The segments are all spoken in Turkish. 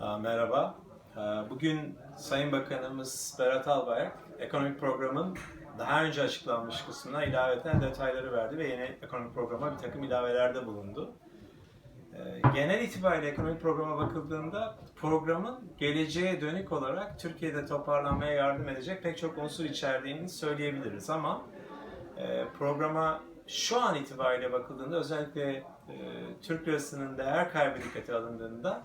Merhaba. Bugün Sayın Bakanımız Berat Albayrak ekonomik programın daha önce açıklanmış kısmına ilaveten detayları verdi ve yeni ekonomik programa bir takım ilavelerde bulundu. Ee, Genel itibariyle ekonomik programa bakıldığında programın geleceğe dönük olarak Türkiye'de toparlanmaya yardım edecek pek çok unsur içerdiğini söyleyebiliriz ama e, programa şu an itibariyle bakıldığında özellikle e, Türk lirasının değer kaybı dikkate alındığında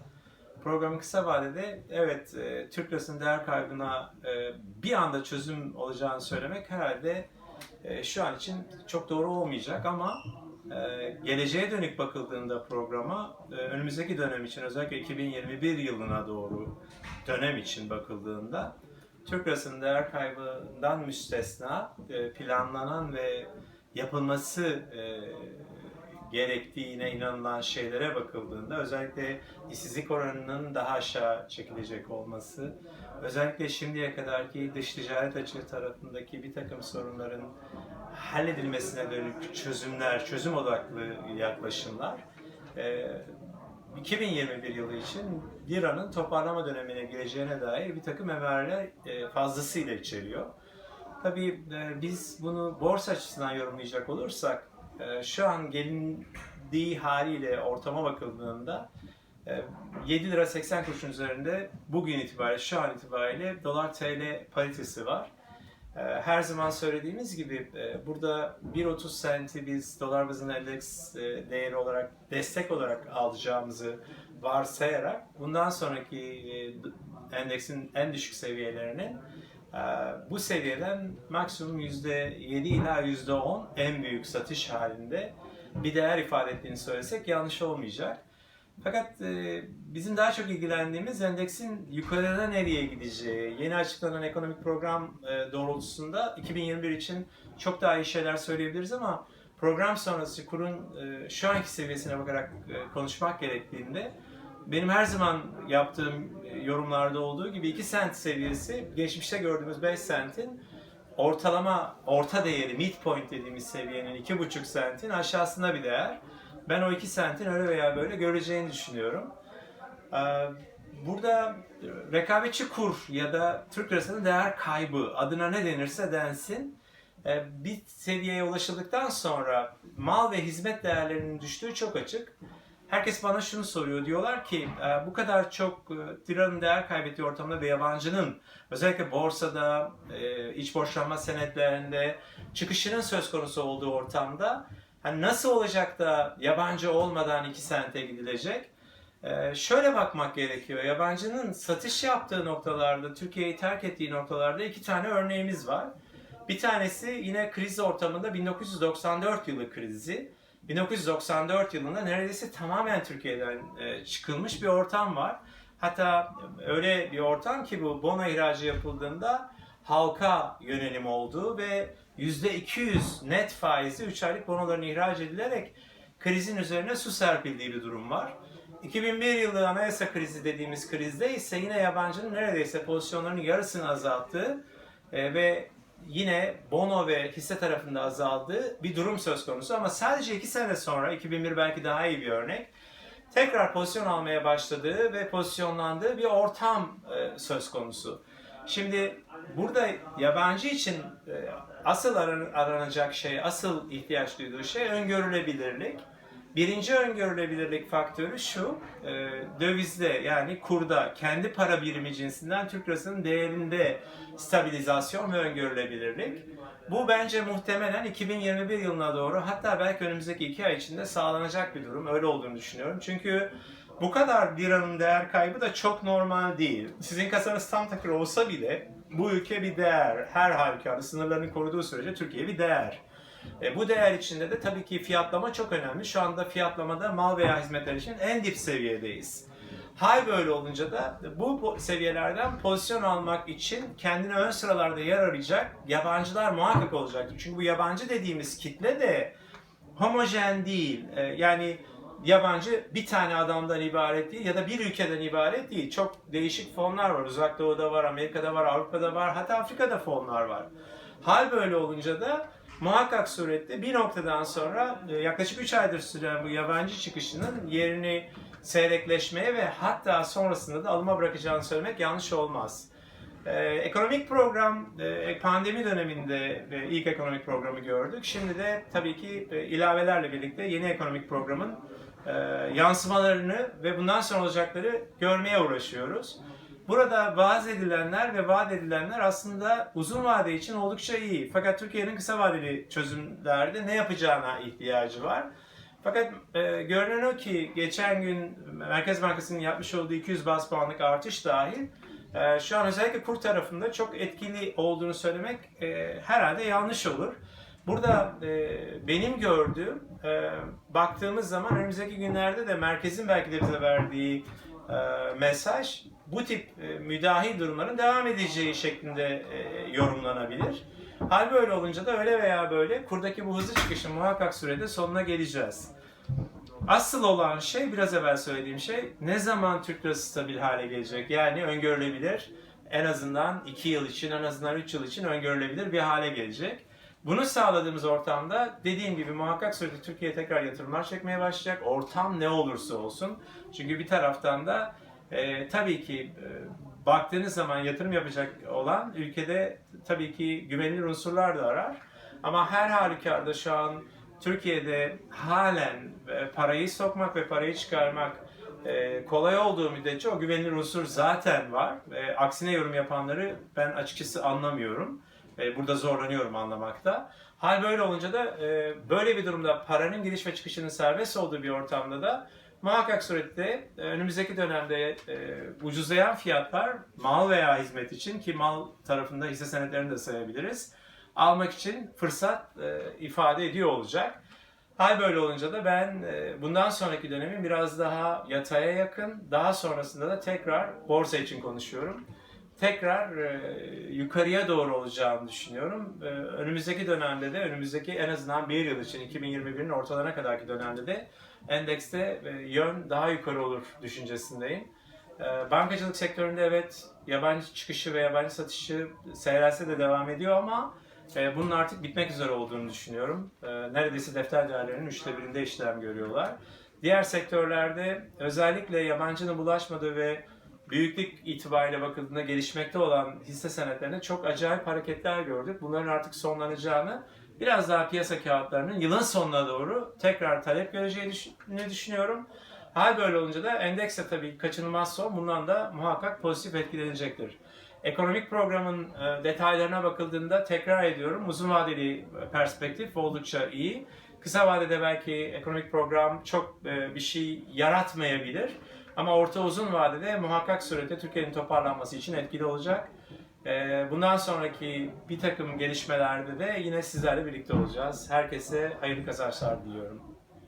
programın kısa vadede evet e, Türk lirasının değer kaybına e, bir anda çözüm olacağını söylemek herhalde e, şu an için çok doğru olmayacak ama e, geleceğe dönük bakıldığında programa e, önümüzdeki dönem için özellikle 2021 yılına doğru dönem için bakıldığında Türk lirasının değer kaybından müstesna e, planlanan ve yapılması e, gerektiğine inanılan şeylere bakıldığında özellikle işsizlik oranının daha aşağı çekilecek olması, özellikle şimdiye kadarki dış ticaret açığı tarafındaki bir takım sorunların halledilmesine dönük çözümler, çözüm odaklı yaklaşımlar e, 2021 yılı için liranın toparlama dönemine gireceğine dair bir takım emareler e, fazlasıyla içeriyor. Tabii e, biz bunu borsa açısından yorumlayacak olursak e, şu an gelindiği haliyle ortama bakıldığında e, 7 lira 80 kuruşun üzerinde bugün itibariyle şu an itibariyle dolar TL paritesi var. E, Her zaman söylediğimiz gibi e, burada 1.30 senti biz dolar bazında endeks e, değeri olarak destek olarak alacağımızı varsayarak bundan sonraki e, endeksin en düşük seviyelerinin e, bu seviyeden maksimum %7 ila %10 en büyük satış halinde bir değer ifade ettiğini söylesek yanlış olmayacak. Fakat e, bizim daha çok ilgilendiğimiz endeksin yukarıda nereye gideceği, yeni açıklanan ekonomik program e, doğrultusunda 2021 için çok daha iyi şeyler söyleyebiliriz ama program sonrası kurun e, şu anki seviyesine bakarak konuşmak gerektiğinde benim her zaman yaptığım e, yorumlarda olduğu gibi 2 sent seviyesi geçmişte gördüğümüz 5 sentin ortalama orta değeri midpoint dediğimiz seviyenin 2,5 sentin aşağısında bir değer. Ben o 2 sentin öyle veya böyle göreceğini düşünüyorum. Ee, Burada rekabetçi kur ya da Türk lirasının değer kaybı adına ne denirse densin e, bir seviyeye ulaşıldıktan sonra mal ve hizmet değerlerinin düştüğü çok açık. Herkes bana şunu soruyor. Diyorlar ki e, bu kadar çok e, liranın değer kaybettiği ortamda ve yabancının özellikle borsada, e, iç borçlanma senetlerinde çıkışının söz konusu olduğu ortamda hani nasıl olacak da yabancı olmadan 2 sente gidilecek? Şöyle bakmak gerekiyor. Yabancının satış yaptığı noktalarda, Türkiye'yi terk ettiği noktalarda iki tane örneğimiz var. Bir tanesi yine kriz ortamında 1994 yılı krizi. 1994 yılında neredeyse tamamen Türkiye'den e, çıkılmış bir ortam var. Hatta öyle bir ortam ki bu bono ihracı yapıldığında halka yönelim olduğu ve %200 net faizi 3 aylık bonoların ihraç edilerek krizin üzerine su serpildiği bir durum var. 2001 yılı anayasa krizi dediğimiz krizde ise yine yabancının neredeyse pozisyonlarının yarısını azalttığı e, ve yine bono ve hisse tarafında azaldığı bir durum söz konusu. Ama sadece 2 sene sonra, 2001 belki daha iyi bir örnek, tekrar pozisyon almaya başladığı ve pozisyonlandığı bir ortam e, söz konusu. Şimdi burada yabancı için e, asıl aran- aranacak şey, asıl ihtiyaç duyduğu şey öngörülebilirlik. Birinci öngörülebilirlik faktörü şu, e, dövizde yani kurda, kendi para birimi cinsinden Türk lirasının değerinde stabilizasyon ve öngörülebilirlik. Bu bence muhtemelen 2021 yılına doğru hatta belki önümüzdeki iki ay içinde sağlanacak bir durum. Öyle olduğunu düşünüyorum. Çünkü bu kadar liranın değer kaybı da çok normal değil. Sizin kasanız tam takır olsa bile bu ülke bir değer. Her halükarda sınırlarını koruduğu sürece Türkiye bir değer. E, bu değer içinde de tabii ki fiyatlama çok önemli. Şu anda fiyatlamada mal veya hizmetler için en dip seviyedeyiz. Hal böyle olunca da bu seviyelerden pozisyon almak için kendine ön sıralarda yer arayacak yabancılar muhakkak olacaktır. Çünkü bu yabancı dediğimiz kitle de homojen değil. E, yani yabancı bir tane adamdan ibaret değil ya da bir ülkeden ibaret değil. Çok değişik fonlar var. Uzak Doğu'da var, Amerika'da var, Avrupa'da var, hatta Afrika'da fonlar var. Hal böyle olunca da muhakkak surette bir noktadan sonra e, yaklaşık 3 aydır süren bu yabancı çıkışının yerini seyrekleşmeye ve hatta sonrasında da alıma bırakacağını söylemek yanlış olmaz. Ee, ekonomik program e, pandemi döneminde e, ilk ekonomik programı gördük. Şimdi de tabii ki e, ilavelerle birlikte yeni ekonomik programın e, yansımalarını ve bundan sonra olacakları görmeye uğraşıyoruz. Burada vaaz edilenler ve vaat edilenler aslında uzun vade için oldukça iyi. Fakat Türkiye'nin kısa vadeli çözümlerde ne yapacağına ihtiyacı var. Fakat e, görünen o ki geçen gün Merkez Bankası'nın yapmış olduğu 200 bas puanlık artış dahil e, şu an özellikle kur tarafında çok etkili olduğunu söylemek e, herhalde yanlış olur. Burada e, benim gördüğüm, e, baktığımız zaman önümüzdeki günlerde de merkezin belki de bize verdiği e, mesaj bu tip e, müdahil durumların devam edeceği şeklinde e, yorumlanabilir. Hal böyle olunca da öyle veya böyle kurdaki bu hızlı çıkışın muhakkak sürede sonuna geleceğiz. Asıl olan şey biraz evvel söylediğim şey ne zaman Türk lirası stabil hale gelecek? Yani öngörülebilir en azından 2 yıl için en azından 3 yıl için öngörülebilir bir hale gelecek. Bunu sağladığımız ortamda dediğim gibi muhakkak surette Türkiye tekrar yatırımlar çekmeye başlayacak. Ortam ne olursa olsun. Çünkü bir taraftan da e, tabii ki e, baktığınız zaman yatırım yapacak olan ülkede tabii ki güvenilir unsurlar da arar. Ama her halükarda şu an Türkiye'de halen e, parayı sokmak ve parayı çıkarmak e, kolay olduğu müddetçe o güvenilir unsur zaten var. E, aksine yorum yapanları ben açıkçası anlamıyorum. Burada zorlanıyorum anlamakta. Hal böyle olunca da böyle bir durumda paranın giriş ve çıkışının serbest olduğu bir ortamda da muhakkak surette e, önümüzdeki dönemde e, ucuzlayan fiyatlar mal veya hizmet için ki mal tarafında hisse senetlerini de sayabiliriz almak için fırsat e, ifade ediyor olacak. Hal böyle olunca da ben e, bundan sonraki dönemin biraz daha yataya yakın, daha sonrasında da tekrar borsa için konuşuyorum. Tekrar e, yukarıya doğru olacağını düşünüyorum. E, önümüzdeki dönemde de, önümüzdeki en azından bir yıl için, 2021'in ortalarına kadarki dönemde de endekste e, yön daha yukarı olur düşüncesindeyim. Bankacılık sektöründe evet yabancı çıkışı ve yabancı satışı seyrelse de devam ediyor ama bunun artık bitmek üzere olduğunu düşünüyorum. Neredeyse defter değerlerinin üçte birinde işlem görüyorlar. Diğer sektörlerde özellikle yabancının bulaşmadığı ve büyüklük itibariyle bakıldığında gelişmekte olan hisse senetlerinde çok acayip hareketler gördük. Bunların artık sonlanacağını, biraz daha piyasa kağıtlarının yılın sonuna doğru tekrar talep göreceğini düşünüyorum. Hal böyle olunca da endeks de tabii kaçınılmaz son bundan da muhakkak pozitif etkilenecektir. Ekonomik programın e, detaylarına bakıldığında tekrar ediyorum uzun vadeli perspektif oldukça iyi. Kısa vadede belki ekonomik program çok e, bir şey yaratmayabilir. Ama orta uzun vadede muhakkak surette Türkiye'nin toparlanması için etkili olacak. E, Bundan sonraki bir takım gelişmelerde de yine sizlerle birlikte olacağız. Herkese hayırlı kazançlar diliyorum.